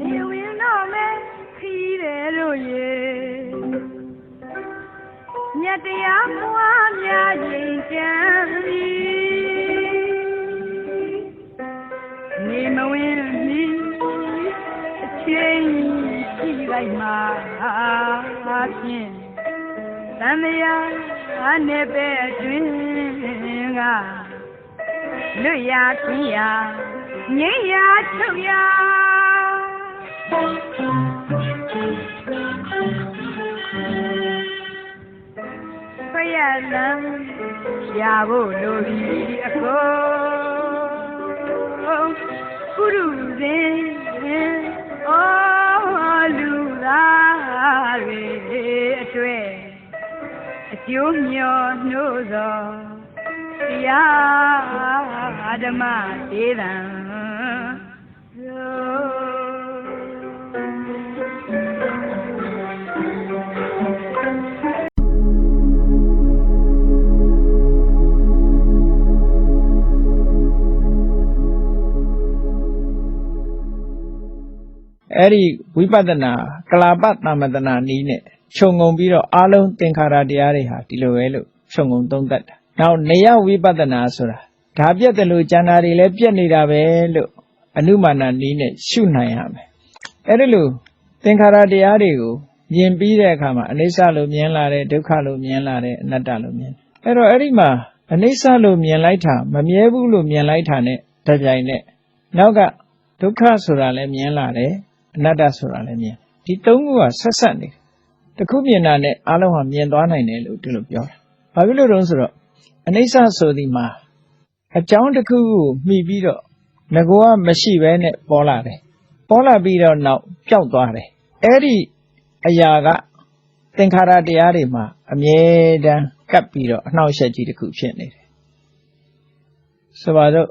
နေဝင်တော့မဲခီးတယ်တို့ရေမြတ်တရားပွားများရင်ကြံပြီနေမဝင်မီအချိန်ရှိလိုက်မှာဖြင့်သံဃာအနေပဲအတွင်းကလွတ်ရာခင်းရာငိမ့်ရာချုပ်ရာ ရလံရဖို့လိုပြီအကုန်ကုရုဇင်အော်လူသားတွေအတွေ့အကျိုးမျောနှိုးသောတရားဓမ္မဒေသံသို့ အဲ့ဒီဝိပဿနာကလာပတမတနာနီးနဲ့ခြုံငုံပြီးတော့အာလုံးသင်္ခါရတရားတွေဟာဒီလိုပဲလို့ခြုံငုံသုံးသပ်တာ။နောက်နေယဝိပဿနာဆိုတာဒါပြက်တယ်လို့ကျန်တာတွေလည်းပြက်နေတာပဲလို့အနုမာနနီးနဲ့ရှုနိုင်ရမယ်။အဲ့ဒီလိုသင်္ခါရတရားတွေကိုမြင်ပြီးတဲ့အခါမှာအနိစ္စလို့မြင်လာတယ်ဒုက္ခလို့မြင်လာတယ်အနတ္တလို့မြင်တယ်။အဲ့တော့အဲ့ဒီမှာအနိစ္စလို့မြင်လိုက်တာမမြဲဘူးလို့မြင်လိုက်တာနဲ့တပြိုင်နက်နောက်ကဒုက္ခဆိုတာလည်းမြင်လာတယ် အနတ္တဆိုတာလည်းမြင်ဒီသုံးခုကဆက်ဆက်နေတယ်တစ်ခုမြင်တာနဲ့အလုံးဟာမြင်သွားနိုင်တယ်လို့ဒီလိုပြောတာဘာဖြစ်လို့လဲဆိုတော့အနိစ္စဆိုဒီမှာအကြောင်းတစ်ခုကိုမှီပြီးတော့ငကောကမရှိဘဲနဲ့ပေါ်လာတယ်ပေါ်လာပြီးတော့နောက်ပျောက်သွားတယ်အဲ့ဒီအရာကသင်္ခါရတရားတွေမှာအမြဲတမ်းကပ်ပြီးတော့အနှောက်အယှက်ကြီးတစ်ခုဖြစ်နေတယ်ဆိုပါတော့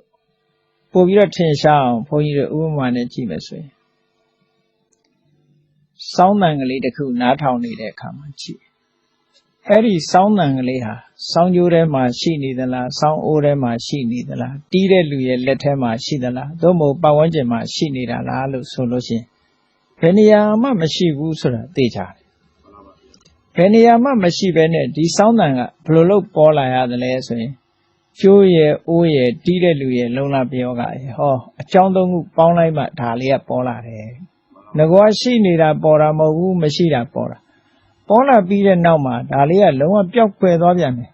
ပို့ပြီးတော့ထင်ရှားအောင်ဘုန်းကြီးတို့ဥပမာနဲ့ကြည့်မယ်ဆိုရင် စောင်းတန်ကလေးတစ်ခုနားထောင်နေတဲ့အခါမှာကြည့်အဲ့ဒီစောင်းတန်ကလေးဟာစောင်းကြိုးထဲမှာရှိနေသလားစောင်းအိုးထဲမှာရှိနေသလားတီးတဲ့လူရဲ့လက်ထဲမှာရှိသလားသို့မဟုတ်ပတ်ဝန်းကျင်မှာရှိနေတာလားလို့ဆိုလို့ရှိရင်ဘယ်နေရာမှမရှိဘူးဆိုတာသိကြတယ်ဘယ်နေရာမှမရှိဘဲနဲ့ဒီစောင်းတန်ကဘယ်လိုလုပ်ပေါ်လာရသလဲဆိုရင်ကျိုးရဲ့အိုးရဲ့တီးတဲ့လူရဲ့လုံလပြောကရဲ့ဟောအကြောင်းသုံးခုပေါင်းလိုက်မှဒါလေးကပေါ်လာတယ် ငကောရှိနေတာပေါ်တာမဟုတ်ဘူးမရှိတာပေါ်တာပေါ်လာပြီးတဲ့နောက်မှာဒါလေးကလုံးဝပျောက်ကွယ်သွားပြန်တယ်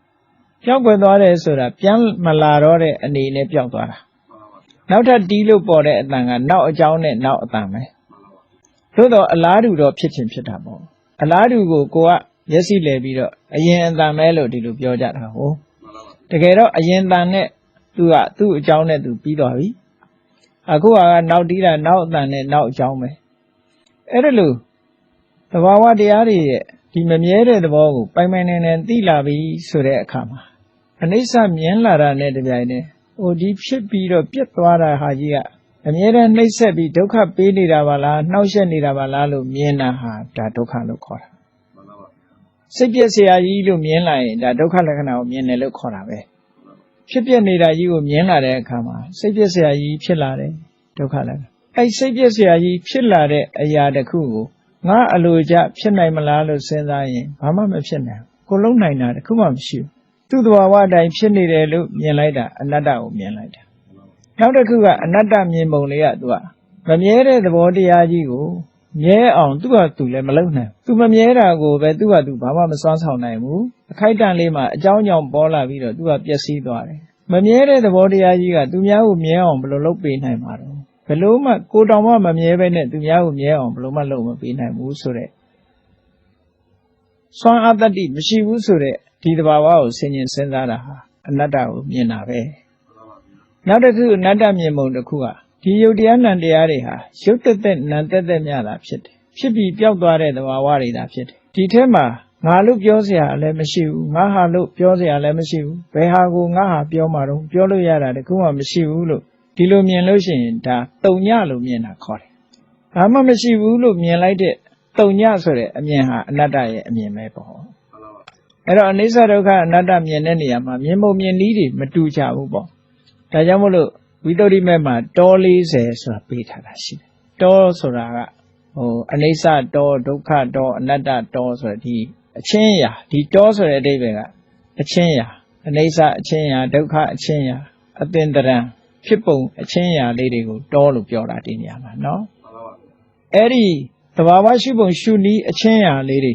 ပျောက်ကွယ်သွားတယ်ဆိုတာပြန်မလာတော့တဲ့အနေနဲ့ပျောက်သွားတာနောက်ထပ်တီးလို့ပေါ်တဲ့အတန်ကနောက်အကြောင်းနဲ့နောက်အတန်ပဲသို့တော့အလားတူတော့ဖြစ်ချင်းဖြစ်တာပေါ့အလားတူကိုကိုကမျက်စိလဲပြီးတော့အရင်အတန်ပဲလို့ဒီလိုပြောကြတာဟုတ်တကယ်တော့အရင်အတန်နဲ့သူကသူ့အကြောင်းနဲ့သူပြီးသွားပြီအခုကနောက်တီးတာနောက်အတန်နဲ့နောက်အကြောင်းပဲ အဲ့ဒါလို့သဘာဝတရားတွေရဲ့ဒီမမြဲတဲ့သဘောကိုပိုင်ပိုင်နိုင်နိုင်သိလာပြီဆိုတဲ့အခါမှာအနိစ္စမြင်လာတာနဲ့တပြိုင်နက်ဟိုဒီဖြစ်ပြီးတော့ပြတ်သွားတာဟာကြီးကအမြဲတမ်းနှိမ့်ဆက်ပြီးဒုက္ခပေးနေတာပါလားနှောက်ယှက်နေတာပါလားလို့မြင်တာဟာဒါဒုက္ခလို့ခေါ်တာစိတ်ပြည့်စရာကြီးလို့မြင်လာရင်ဒါဒုက္ခလက္ခဏာကိုမြင်တယ်လို့ခေါ်တာပဲဖြစ်ပြနေတာကြီးကိုမြင်လာတဲ့အခါမှာစိတ်ပြည့်စရာကြီးဖြစ်လာတယ်ဒုက္ခလက္ခဏာ အဲ့စိတ်ပြည့်စရာကြီးဖြစ်လာတဲ့အရာတစ်ခုကိုငါအလိုကျဖြစ်နိုင်မလားလို့စဉ်းစားရင်ဘာမှမဖြစ်နိုင်ဘူးကိုလုံးနိုင်တာတစ်ခုမှမရှိဘူးသူ့တဘာဝအတိုင်းဖြစ်နေတယ်လို့မြင်လိုက်တာအနတ္တကိုမြင်လိုက်တာနောက်တစ်ခုကအနတ္တမြင်ပုံလေးကသူကမမြဲတဲ့သဘောတရားကြီးကိုမြဲအောင်သူ့ဟာသူလည်းမလုပ်နိုင်ဘူးသူမမြဲတာကိုပဲသူ့ဟာသူဘာမှမစွမ်းဆောင်နိုင်ဘူးအခိုက်အတန့်လေးမှာအကြောင်းကြောင့်ပေါ်လာပြီးတော့သူကပျက်စီးသွားတယ်မမြဲတဲ့သဘောတရားကြီးကသူများကိုမြဲအောင်ဘယ်လိုလုပ်ပေးနိုင်မှာတော့ ဘယ်လို့မှကိုတောင်မှမမြဲပဲနဲ့သူများကိုမြဲအောင်ဘယ်လို့မှလုပ်မပေးနိုင်ဘူးဆိုတဲ့စွမ်းအားတတ္တိမရှိဘူးဆိုတဲ့ဒီတဘာဝကိုဆင်ញင်စဉ်းစားတာဟာအနတ္တကိုမြင်တာပဲနောက်တစ်ခုအနတ္တမြင်ပုံတစ်ခုကဒီယုတ်တရားနံတရားတွေဟာရုပ်တက်တက်နံတက်တက်များတာဖြစ်တယ်ဖြစ်ပြီးပျောက်သွားတဲ့တဘာဝတွေဒါဖြစ်တယ်ဒီထဲမှာငါလို့ပြောစရာလည်းမရှိဘူးငါဟာလို့ပြောစရာလည်းမရှိဘူးဘယ်ဟာကိုငါဟာပြောမှာတော့ပြောလို့ရတာတခုမှမရှိဘူးလို့ ဒီလိုမြင်လို့ရှိရင်ဒါတုံညလို့မြင်တာခေါ်တယ်။ဘာမှမရှိဘူးလို့မြင်လိုက်တဲ့တုံညဆိုတဲ့အမြင်ဟာအနတ္တရဲ့အမြင်ပဲပေါ့။အဲ့တော့အနိစ္စဒုက္ခအနတ္တမြင်တဲ့နေရာမှာမြင်ပုံမြင်နည်းတွေမတူကြဘူးပေါ့။ဒါကြောင့်မို့လို့ဝိတ္တုရိမဲ့မှာတော40ဆိုတာပေးထားတာရှိတယ်။တောဆိုတာကဟိုအနိစ္စတောဒုက္ခတောအနတ္တတောဆိုတဲ့ဒီအချင်းရာဒီတောဆိုတဲ့အဓိပ္ပာယ်ကအချင်းရာအနိစ္စအချင်းရာဒုက္ခအချင်းရာအသင်္တရံ ဖြစ်ပုံအချင်းရာလေးတွေကိုတောလို့ပြောတာဒီနေရာမှာနော်အဲ့ဒီသဘာဝရှိပုံရှုနည်းအချင်းရာလေးတွေ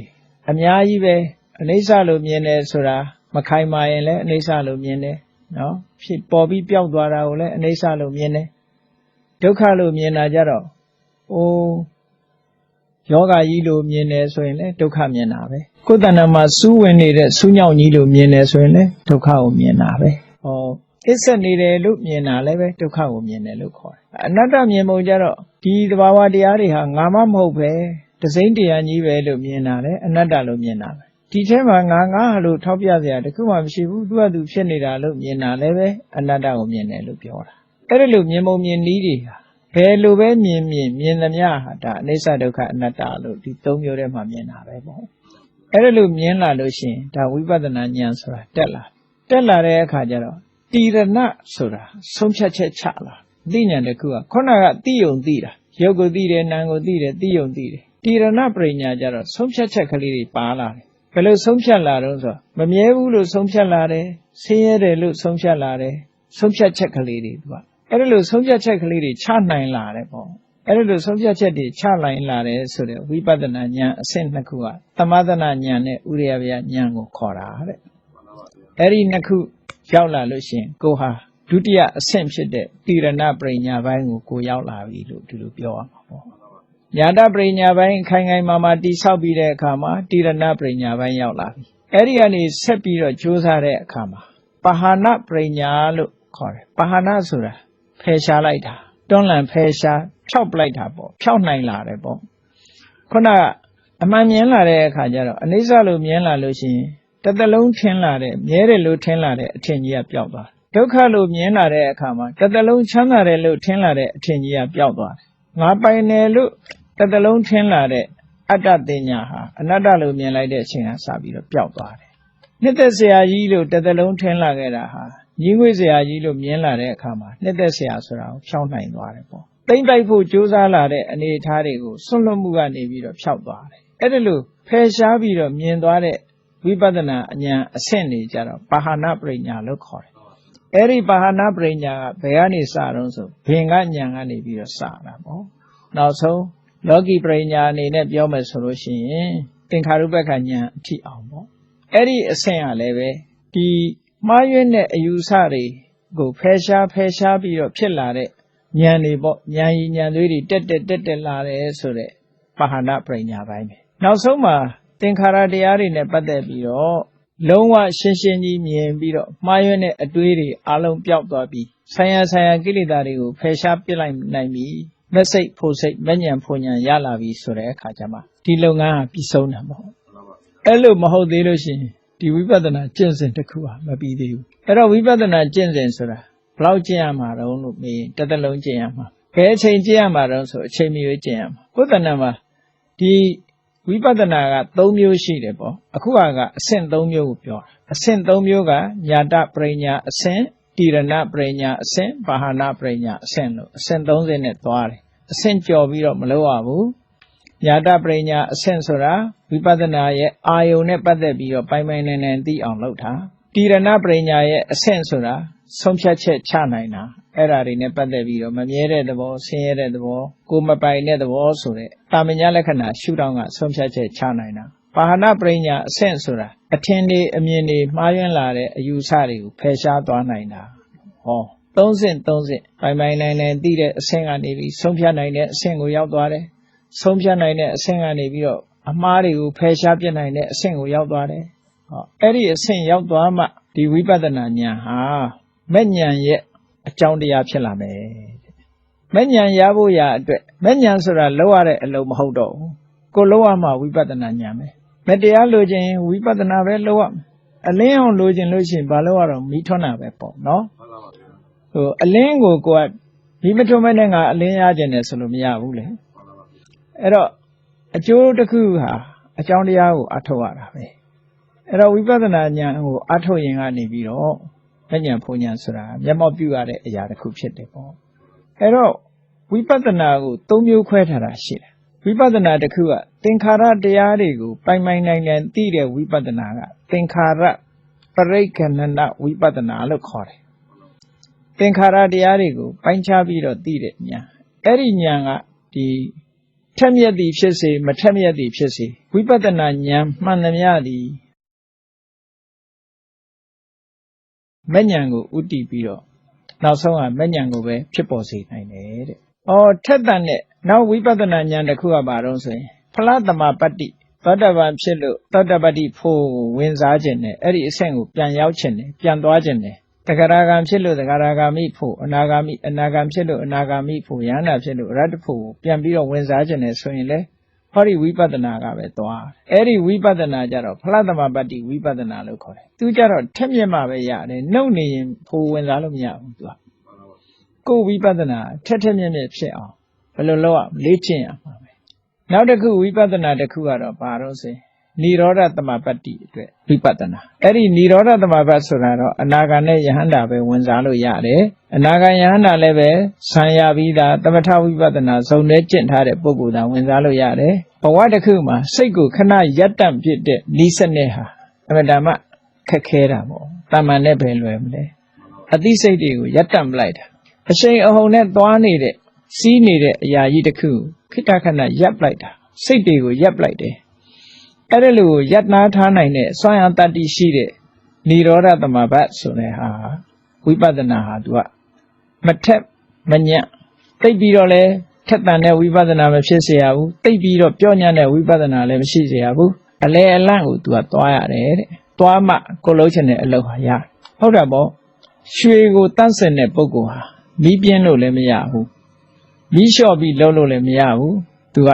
အများကြီးပဲအနိစ္စလို့မြင်တယ်ဆိုတာမခိုင်မာရင်လည်းအနိစ္စလို့မြင်တယ်နော်ဖြစ်ပေါ်ပြီးပျောက်သွားတာကိုလည်းအနိစ္စလို့မြင်တယ်ဒုက္ခလို့မြင်တာကြတော့အိုးယောဂကြီးလို့မြင်တယ်ဆိုရင်လည်းဒုက္ခမြင်တာပဲကိုယ်တဏ္ဍာမှာစူးဝင်နေတဲ့စူးညောင်ကြီးလို့မြင်တယ်ဆိုရင်လည်းဒုက္ခကိုမြင်တာပဲဟော အစ္ဆက်နေတယ်လို့မြင်တာလည်းပဲဒုက္ခကိုမြင်တယ်လို့ခေါ်တယ်အနတ္တမြင်ပုံကြတော့ဒီသဘာဝတရားတွေဟာငါမှမဟုတ်ပဲတစိမ့်တရားကြီးပဲလို့မြင်တာလေအနတ္တလို့မြင်တာပဲဒီထဲမှာငါငါဟာလို့ထောက်ပြစရာတခုမှမရှိဘူးသူကသူဖြစ်နေတာလို့မြင်တာလည်းပဲအနတ္တကိုမြင်တယ်လို့ပြောတာအဲ့ဒါလို့မြင်ပုံမြင်နည်းတွေဟာဘယ်လိုပဲမြင်မြင်မြင်သမျှဟာဒါအနိစ္စဒုက္ခအနတ္တလို့ဒီသုံးမျိုးထဲမှာမြင်တာပဲပေါ့အဲ့ဒါလို့မြင်လာလို့ရှိရင်ဒါဝိပဿနာဉာဏ်ဆိုတာတက်လာတက်လာတဲ့အခါကျတော့ တိရဏဆိုတာဆုံးဖြတ်ချက်ချလာသိဉာဏ်တစ်ခုကခုနကသိယုံသိတာရုပ်ကိုသိတယ်နာမ်ကိုသိတယ်သိယုံသိတယ်တိရဏပရိညာကျတော့ဆုံးဖြတ်ချက်ကလေးတွေပါလာတယ်ဘယ်လိုဆုံးဖြတ်လာတော့ဆိုတော့မမြဲဘူးလို့ဆုံးဖြတ်လာတယ်ဆင်းရဲတယ်လို့ဆုံးဖြတ်လာတယ်ဆုံးဖြတ်ချက်ကလေးတွေသူကအဲ့ဒါလို့ဆုံးဖြတ်ချက်ကလေးတွေချနိုင်လာတယ်ပေါ့အဲ့ဒါလို့ဆုံးဖြတ်ချက်တွေချနိုင်လာတယ်ဆိုတဲ့ဝိပဿနာဉာဏ်အဆင့်နှစ်ခုကသမသနာဉာဏ်နဲ့ဥရိယဗျာဉာဏ်ကိုခေါ်တာတဲ့အဲ့ဒီနှစ်ခု ရောက်လာလို့ရှိရင်ကိုဟာဒုတိယအဆင့်ဖြစ်တဲ့တိရဏပရိညာပိုင်းကိုကိုရောက်လာပြီလို့ဒီလိုပြောရမှာပေါ့ညာတပရိညာပိုင်းခိုင်ခိုင်မာမာတိဆောက်ပြီးတဲ့အခါမှာတိရဏပရိညာပိုင်းရောက်လာပြီအဲ့ဒီကနေဆက်ပြီးတော့ကြိုးစားတဲ့အခါမှာပဟာနပရိညာလို့ခေါ်တယ်ပဟာနဆိုတာဖယ်ရှားလိုက်တာတွန်းလှန်ဖယ်ရှားဖြောက်ပလိုက်တာပေါ့ဖြောက်နိုင်လာတယ်ပေါ့ခုနကအမှန်မြင်လာတဲ့အခါကျတော့အနိစ္စလို့မြင်လာလို့ရှိရင် တသက်လုံးထင်လာတဲ့မြဲတယ်လို့ထင်လာတဲ့အထင်ကြီးကပျောက်သွားဒုက္ခလို့မြင်လာတဲ့အခါမှာတသက်လုံးချမ်းသာတယ်လို့ထင်လာတဲ့အထင်ကြီးကပျောက်သွားတယ်ငါပိုင်တယ်လို့တသက်လုံးထင်လာတဲ့အတ္တတင်ညာဟာအနတ္တလို့မြင်လိုက်တဲ့အချိန်ကစပြီးတော့ပျောက်သွားတယ်နှစ်သက်ဆရာကြီးလို့တသက်လုံးထင်လာခဲ့တာဟာညီငွေဆရာကြီးလို့မြင်လာတဲ့အခါမှာနှစ်သက်ဆရာဆိုတာကိုဖြောင်းနိုင်သွားတယ်ပေါ့တိမ့်တိုက်ဖို့ကြိုးစားလာတဲ့အနေအထားတွေကိုဆွန့်လွတ်မှုကနေပြီးတော့ဖြောက်သွားတယ်အဲ့ဒါလို့ဖယ်ရှားပြီးတော့မြင်သွားတဲ့ ဝိပဿနာအဉာဏ်အဆင့်တွေကြတော့ပါဟနာပရိညာလို့ခေါ်တယ်အဲ့ဒီပါဟနာပရိညာကဘယ်ကနေစတော့ဆိုဘင်ကဉာဏ်ကနေပြီးတော့စတာပေါ့နောက်ဆုံးလောကီပရိညာအနေနဲ့ပြောမယ်ဆိုလို့ရှိရင်သင်္ခါရုပ္ပကဉာဏ်အထိအောင်ပေါ့အဲ့ဒီအဆင့်ကလည်းပဲဒီမှားယွင်းတဲ့အယူဆတွေကိုဖယ်ရှားဖယ်ရှားပြီးတော့ဖြစ်လာတဲ့ဉာဏ်တွေပေါ့ဉာဏ်ရည်ဉာဏ်သွေးတွေတက်တက်တက်တက်လာတယ်ဆိုတဲ့ပါဟနာပရိညာပိုင်းပဲနောက်ဆုံးမှာ သင်္ခါရတရားတွေနဲ့ပတ်သက်ပြီးတော့လုံးဝရှင်းရှင်းကြီးမြင်ပြီးတော့မှားယွင်းတဲ့အတွေးတွေအလုံးပျောက်သွားပြီးဆံရဆံရကိလေသာတွေကိုဖယ်ရှားပစ်လိုက်နိုင်ပြီမက်စိတ်ဖို့စိတ်မညံဖို့ညံရလာပြီဆိုတဲ့အခါကျမှဒီလုပ်ငန်းဟာပြီးဆုံးတာမဟုတ်အဲ့လိုမဟုတ်သေးလို့ရှိရင်ဒီဝိပဿနာကျင့်စဉ်တစ်ခုဟာမပြီးသေးဘူးအဲ့တော့ဝိပဿနာကျင့်စဉ်ဆိုတာဘယ်လောက်ကျင့်ရမှာတုံးလို့မေးရင်တစ်သက်လုံးကျင့်ရမှာဘယ်အချိန်ကျင့်ရမှာတုံးဆိုအချိန်မရွေးကျင့်ရမှာကိုယ်တဏ္ဍမှာဒီ ဝိပဿနာက၃မျိုးရှိတယ်ပေါ့အခုကအဆင့်၃မျိုးကိုပြောတာအဆင့်၃မျိုးကညာတပရိညာအဆင့်တိရဏပရိညာအဆင့်ဘာဟာနာပရိညာအဆင့်လို့အဆင့်30နဲ့သွားတယ်အဆင့်ကျော်ပြီးတော့မလုပ်ရဘူးညာတပရိညာအဆင့်ဆိုတာဝိပဿနာရဲ့အာယုန်နဲ့ပတ်သက်ပြီးတော့ပိုင်ပိုင်နိုင်နိုင်သိအောင်လုပ်တာတိရဏပရိညာရဲ့အဆင့်ဆိုတာ ဆုံးဖြတ်ချက်ချနိုင်တာအဲ့ဒါတွေနဲ့ပတ်သက်ပြီးတော့မမြဲတဲ့သဘောဆင်းရဲတဲ့သဘောကိုမပိုင်တဲ့သဘောဆိုတဲ့တာမညာလက္ခဏာရှုထောင့်ကဆုံးဖြတ်ချက်ချနိုင်တာပါဟနာပရိညာအဆင့်ဆိုတာအထင်တွေအမြင်တွေမှားယွင်းလာတဲ့အယူဆတွေကိုဖယ်ရှားသွားနိုင်တာဟောသုံးဆင့်သုံးဆင့်ပိုင်ပိုင်နိုင်နိုင်သိတဲ့အဆင့်ကနေပြီးဆုံးဖြတ်နိုင်တဲ့အဆင့်ကိုရောက်သွားတယ်ဆုံးဖြတ်နိုင်တဲ့အဆင့်ကနေပြီးတော့အမှားတွေကိုဖယ်ရှားပြစ်နိုင်တဲ့အဆင့်ကိုရောက်သွားတယ်ဟောအဲ့ဒီအဆင့်ရောက်သွားမှဒီဝိပဿနာဉာဏ်ဟာ မဲ့ဉာဏ်ရဲ့အကြောင်းတရားဖြစ်လာမယ်မဲ့ဉာဏ်ရဖို့ရအတွက်မဲ့ဉာဏ်ဆိုတာလောက်ရတဲ့အလုံးမဟုတ်တော့ဘူးကိုလောက်ရမှဝိပဿနာဉာဏ်ပဲမဲ့တရားလိုချင်ဝိပဿနာပဲလောက်ရမယ်အလင်းအောင်လိုချင်လို့ရှိရင်ဘာလို့ရတော့မိထွန်းတာပဲပေါ့နော်ဟိုအလင်းကိုကိုကမိမထွန်းမဲ့နဲ့ငါအလင်းရခြင်းတယ်ဆိုလို့မရဘူးလေအဲ့တော့အကျိုးတစ်ခုဟာအကြောင်းတရားကိုအထောက်ရတာပဲအဲ့တော့ဝိပဿနာဉာဏ်ကိုအထောက်ရင်ကနေပြီးတော့ မဉဏ်ဖုန်ဉဏ်ဆိုတာမျက်မှောက်ပြုရတဲ့အရာတစ်ခုဖြစ်တယ်ပေါ့အဲ့တော့ဝိပဿနာကိုသုံးမျိုးခွဲထားတာရှိတယ်ဝိပဿနာတစ်ခုကသင်္ခါရတရားတွေကိုပိုင်ပိုင်နိုင်နိုင်သိတဲ့ဝိပဿနာကသင်္ခါရပရိက္ခဏနဝိပဿနာလို့ခေါ်တယ်သင်္ခါရတရားတွေကိုပိုင်းခြားပြီးတော့သိတဲ့ဉာဏ်အဲ့ဒီဉာဏ်ကဒီထက်မြက်သည်ဖြစ်စေမထက်မြက်သည်ဖြစ်စေဝိပဿနာဉာဏ်မှန်သမျှသည် မဉဏ်ကိုဥတည်ပြီးတော့နောက်ဆုံးကမဉဏ်ကိုပဲဖြစ်ပေါ်စေနိုင်တယ်တဲ့။အော်ထက်တန်တဲ့နောက်ဝိပဿနာဉာဏ်တစ်ခုကပါတော့ဆိုရင်ဖလားတမပတ္တိသောတပန်ဖြစ်လို့သောတပတ္တိဖို့ကိုဝင်စားခြင်းနဲ့အဲ့ဒီအဆင့်ကိုပြန်ရောက်ခြင်းနဲ့ပြန်သွားခြင်းနဲ့တဂရဂံဖြစ်လို့တဂရဂာမိဖို့အနာဂါမိအနာဂံဖြစ်လို့အနာဂါမိဖို့ယန္တာဖြစ်လို့ရတ္တဖို့ကိုပြန်ပြီးတော့ဝင်စားခြင်းနဲ့ဆိုရင်လေ ဟောဒီဝိပဿနာကပဲသွားအဲ့ဒီဝိပဿနာကြတော့ဖလားတမပတ္တိဝိပဿနာလို့ခေါ်တယ်သူကြတော့ထက်မြက်မှပဲရတယ်နှုတ်နေရင်ဖို့ဝင်စားလို့မရဘူးသူကကိုယ်ဝိပဿနာထက်ထက်မြက်မြက်ဖြစ်အောင်ဘယ်လိုလုပ်ရမလဲလေ့ကျင့်ရမှာပဲနောက်တစ်ခုဝိပဿနာတစ်ခုကတော့ဘာလို့ဆိုရင် နိရောဓသမပတ္တိအတွက်ဝိပဿနာအဲ့ဒီနိရောဓသမပတ္ဆိုတာတော့အနာဂါနဲ့ယဟန္တာပဲဝင်စားလို့ရတယ်အနာဂါယဟန္တာလည်းပဲဆံရပြီးသားသမထဝိပဿနာဇုံနဲ့ကျင့်ထားတဲ့ပုဂ္ဂိုလ်သာဝင်စားလို့ရတယ်ဘဝတစ်ခုမှာစိတ်ကိုခဏရပ်တန့်ဖြစ်တဲ့ဤစနစ်ဟာအမတမခက်ခဲတာပေါ့တာမန်နဲ့ပဲလွယ်မလဲအသိစိတ်တွေကိုရပ်တန့်ပလိုက်တာအရှိန်အဟုန်နဲ့သွားနေတဲ့စီးနေတဲ့အရာကြီးတစ်ခုခိတခဏရပ်ပလိုက်တာစိတ်တွေကိုရပ်ပလိုက်တယ် အဲ့ဒါလိုယက်နာထားနိုင်တဲ့စွမ်းအားတတ္တိရှိတဲ့និရောဓသမဘတ်ဆိုတဲ့ဟာဝိပဿနာဟာသူကမထက်မညံ့တိတ်ပြီးတော့လဲထက်တန်တဲ့ဝိပဿနာမဖြစ်เสียရဘူးတိတ်ပြီးတော့ပြောညံ့တဲ့ဝိပဿနာလည်းမရှိเสียရဘူးအလဲအလန့်ကိုသူကသွားရတယ်တဲ့သွားမှကိုလုံးချင်တဲ့အလုပ်ဟာရဟုတ်တယ်ပေါ့ရွှေကိုတန့်စင်တဲ့ပုဂ္ဂိုလ်ဟာမီးပြင်းလို့လည်းမရဘူးမီးလျှော့ပြီးလှုပ်လို့လည်းမရဘူးသူက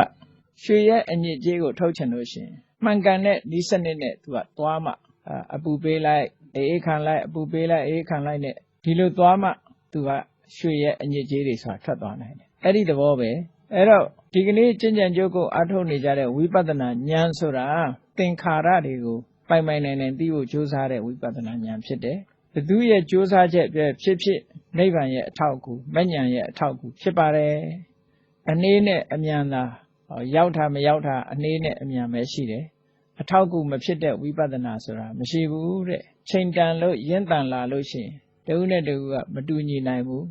ရွှေရဲ့အညစ်အကြေးကိုထုတ်ချင်လို့ရှိရင် မှန်ကန်တဲ့ဒီစနစ်နဲ့သူကသွားမှအာအပူပေးလိုက်အေးအေးခံလိုက်အပူပေးလိုက်အေးအေးခံလိုက်နဲ့ဒီလိုသွားမှသူကရွှေရဲ့အညစ်အကြေးတွေဆိုတာထွက်သွားနိုင်တယ်အဲ့ဒီသဘောပဲအဲ့တော့ဒီကနေ့ကျင့်ကြံကြိုးကိုအထုတ်နေကြတဲ့ဝိပဿနာဉာဏ်ဆိုတာသင်္ခါရတွေကိုပိုင်ပိုင်နိုင်နိုင်သိဖို့ကြိုးစားတဲ့ဝိပဿနာဉာဏ်ဖြစ်တယ်ဘသူရဲ့ကြိုးစားချက်ပဲဖြစ်ဖြစ်နိဗ္ဗာန်ရဲ့အထောက်အကူမဉ္ဇဏ်ရဲ့အထောက်အကူဖြစ်ပါတယ်အနေနဲ့အမြန်သာဟော ရောက်တာမရောက်တာအနေနဲ့အမြန်ပဲရှိတယ်အထောက်အကူမဖြစ်တဲ့ဝိပဿနာဆိုတာမရှိဘူးတဲ့ချိန်တန်လို့ရင့်တန်လာလို့ရှိရင်တဦးနဲ့တဦးကမတူညီနိုင်ဘူး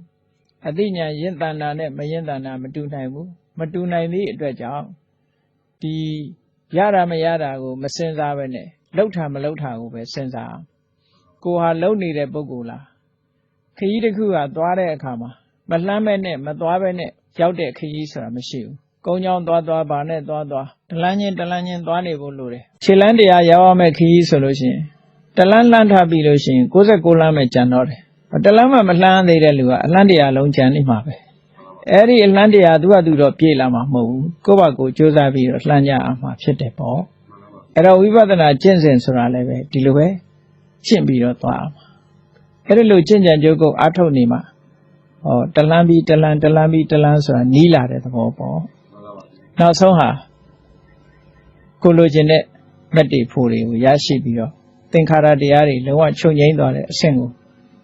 အသိဉာဏ်ရင့်တန်တာနဲ့မရင့်တန်တာမတူနိုင်ဘူးမတူနိုင်သည့်အတွက်ကြောင့်ဒီရတာမရတာကိုမစင်စားပဲနဲ့လှုပ်တာမလှုပ်တာကိုပဲစဉ်းစားအောင်ကိုဟာလှုပ်နေတဲ့ပုဂ္ဂိုလ်လားခရီးတစ်ခုကသွားတဲ့အခါမှာမလှမ်းပဲနဲ့မသွားပဲနဲ့ရောက်တဲ့ခရီးဆိုတာမရှိဘူး ကုန်းချောင်းသွားသွားဘာနဲ့သွားသွားတလန်းချင်းတလန်းချင်းသွားနေဖို့လိုတယ်ခြေလန်းတရားရောက်ရမယ့်ခရီးဆိုလို့ရှိရင်တလန်းလှမ်းထားပြီးလို့ရှိရင်69လမ်းပဲကြံတော့တယ်တလန်းမှမလှမ်းသေးတဲ့လူကအလန်းတရားလုံးကြံနေမှာပဲအဲ့ဒီအလန်းတရားသူကသူတော့ပြေးလာမှာမဟုတ်ဘူးကိုယ့်ဘာကိုစူးစမ်းပြီးတော့လှမ်းကြအောင်မှာဖြစ်တယ်ပေါ့အဲ့တော့ဝိပဿနာကျင့်စဉ်ဆိုတာလည်းပဲဒီလိုပဲကျင့်ပြီးတော့သွားအောင်အဲ့ဒီလိုကျင့်ကြံကြုတ်ကိုအားထုတ်နေမှာဟောတလန်းပြီးတလန်းတလန်းပြီးတလန်းဆိုတာနီးလာတဲ့သဘောပေါ့ နောက်ဆုံးဟာကိုလိုချင်တဲ့မက်တိဖို့တွေကိုရရှိပြီးတော့သင်္ခါရတရားတွေလုံးဝချုပ်ငြိမ်းသွားတဲ့အဆင့်ကို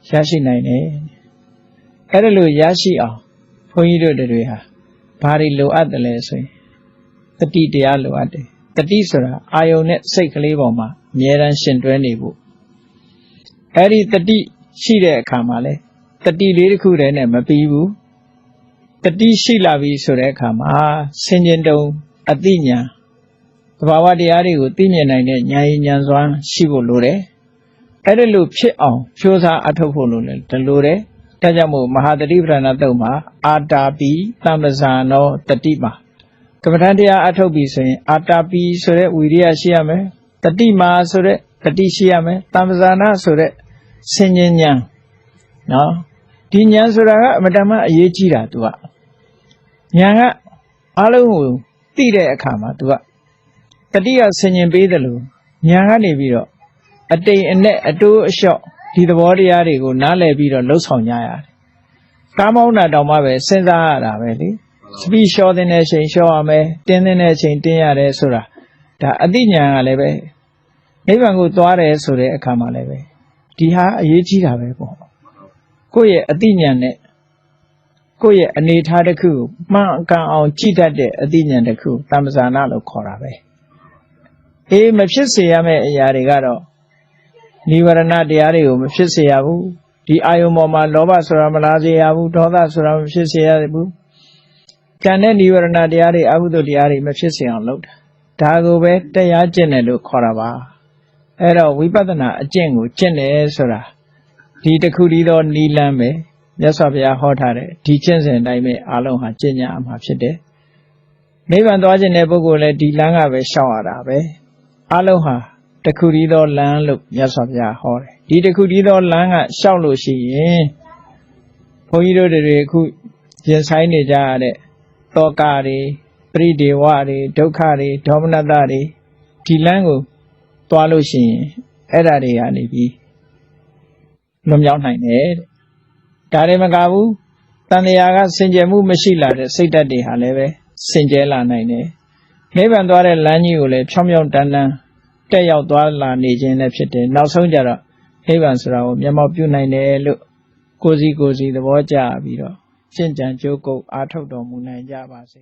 ရရှိနိုင်တယ်အဲ့ဒါလိုရရှိအောင်ဘုန်းကြီးတို့တွေဟာဘာတွေလိုအပ်တယ်လဲဆိုရင်တတိတရားလိုအပ်တယ်တတိဆိုတာအာယုန်နဲ့စိတ်ကလေးပေါ်မှာအမြဲတမ်းရှင်တွဲနေဖို့အဲ့ဒီတတိရှိတဲ့အခါမှာလဲတတိလေးတစ်ခုတည်းနဲ့မပြီးဘူး တတိရှိလာပြီဆိုတဲ့အခါမှာဆင်ញင်တုံအတိညာသဘာဝတရားတွေကိုသိမြင်နိုင်တဲ့ဉာဏ်ရည်ဉာဏ်စွမ်းရှိဖို့လိုတယ်အဲ့ဒါလို့ဖြစ်အောင်ကြိုးစားအထောက်ဖို့လိုတယ်ဒီလိုတယ်ဒါကြောင့်မို့မဟာတတိပဌာနာတုတ်မှာအာတာပိတမ္ပဇာနောတတိမှာကမ္မထတရားအထုတ်ပြီဆိုရင်အာတာပိဆိုတဲ့ဝီရိယရှိရမယ်တတိမာဆိုတဲ့တတိရှိရမယ်တမ္ပဇာနာဆိုတဲ့ဆင်ញဉာဏ်နော်ဒီဉာဏ်ဆိုတာကအမတမအရေးကြီးတာ तू က ဉာဏ်ကအလုံးကိုသိတဲ့အခါမှာ तू ကတတိယဆင်ញင်ပေးတယ်လို့ဉာဏ်ကနေပြီးတော့အတိမ်အနဲ့အတိုးအလျှော့ဒီသဘောတရားတွေကိုနားလည်ပြီးတော့လှုပ်ဆောင်ကြရတယ်။ကားမောင်းတာတောင်မှပဲစဉ်းစားရတာပဲလေ။စပီလျှော့တဲ့ချိန်လျှော့ရမယ်။တင်းတဲ့ချိန်တင်းရတယ်ဆိုတာဒါအသိဉာဏ်ကလည်းပဲနိဗ္ဗာန်ကိုသွားတယ်ဆိုတဲ့အခါမှာလည်းပဲဒီဟာအရေးကြီးတာပဲပေါ့။ကိုယ့်ရဲ့အသိဉာဏ်နဲ့ ကိုယ့်ရဲ့အနေအထားတစ်ခုကိုမှန်အကန်အောင်ကြည့်တတ်တဲ့အသိဉာဏ်တစ်ခုတမ္ပဇာနာလို့ခေါ်တာပဲအေးမဖြစ်စေရမယ့်အရာတွေကတော့និဝရဏတရားတွေကိုမဖြစ်စေရဘူးဒီအာယုံပေါ်မှာလောဘဆိုတာမလားစေရဘူးဒေါသဆိုတာမဖြစ်စေရဘူးကျန်တဲ့និဝရဏတရားတွေအဘုဒ္ဓတရားတွေမဖြစ်စေအောင်လုပ်တာဒါကိုပဲတရားကျင့်တယ်လို့ခေါ်တာပါအဲ့တော့ဝိပဿနာအကျင့်ကိုကျင့်တယ်ဆိုတာဒီတစ်ခုတည်းသောနိလန်းပဲ မြတ်စွာဘုရားဟောထားတဲ့ဒီကျင့်စဉ်အတိုင်းပဲအားလုံးဟာကျင့်ကြအမှာဖြစ်တယ်နိဗ္ဗာန်သွားခြင်းတဲ့ပုဂ္ဂိုလ်လည်းဒီလမ်းကပဲရှောက်ရတာပဲအားလုံးဟာတစ်ခုတည်းသောလမ်းလို့မြတ်စွာဘုရားဟောတယ်ဒီတစ်ခုတည်းသောလမ်းကရှောက်လို့ရှိရင်ဘုန်းကြီးတို့တွေအခုရင်ဆိုင်နေကြရတဲ့တောကတွေပရိဒေဝတွေဒုက္ခတွေဒေါမနတတွေဒီလမ်းကိုသွားလို့ရှိရင်အဲ့ဒါတွေကနေပြီးလွန်မြောက်နိုင်တယ်တဲ့ ဒါတွေမကဘူးတန်တရားကစင်ကြယ်မှုမရှိလာတဲ့စိတ်ဓာတ်တွေဟာလည်းပဲစင်ကြယ်လာနိုင်တယ်နိဗ္ဗာန်သွားတဲ့လမ်းကြီးကိုလည်းဖြောင်းဖြောင်းတန်းတန်းတက်ရောက်သွားလာနေခြင်းလည်းဖြစ်တယ်နောက်ဆုံးကြတော့နိဗ္ဗာန်ဆိုတာကိုမျက်မှောက်ပြုနိုင်တယ်လို့ကိုယ်စီကိုယ်စီသဘောကျပြီးတော့ရှင်းကြံကြိုးကုပ်အားထုတ်တော်မူနိုင်ကြပါစေ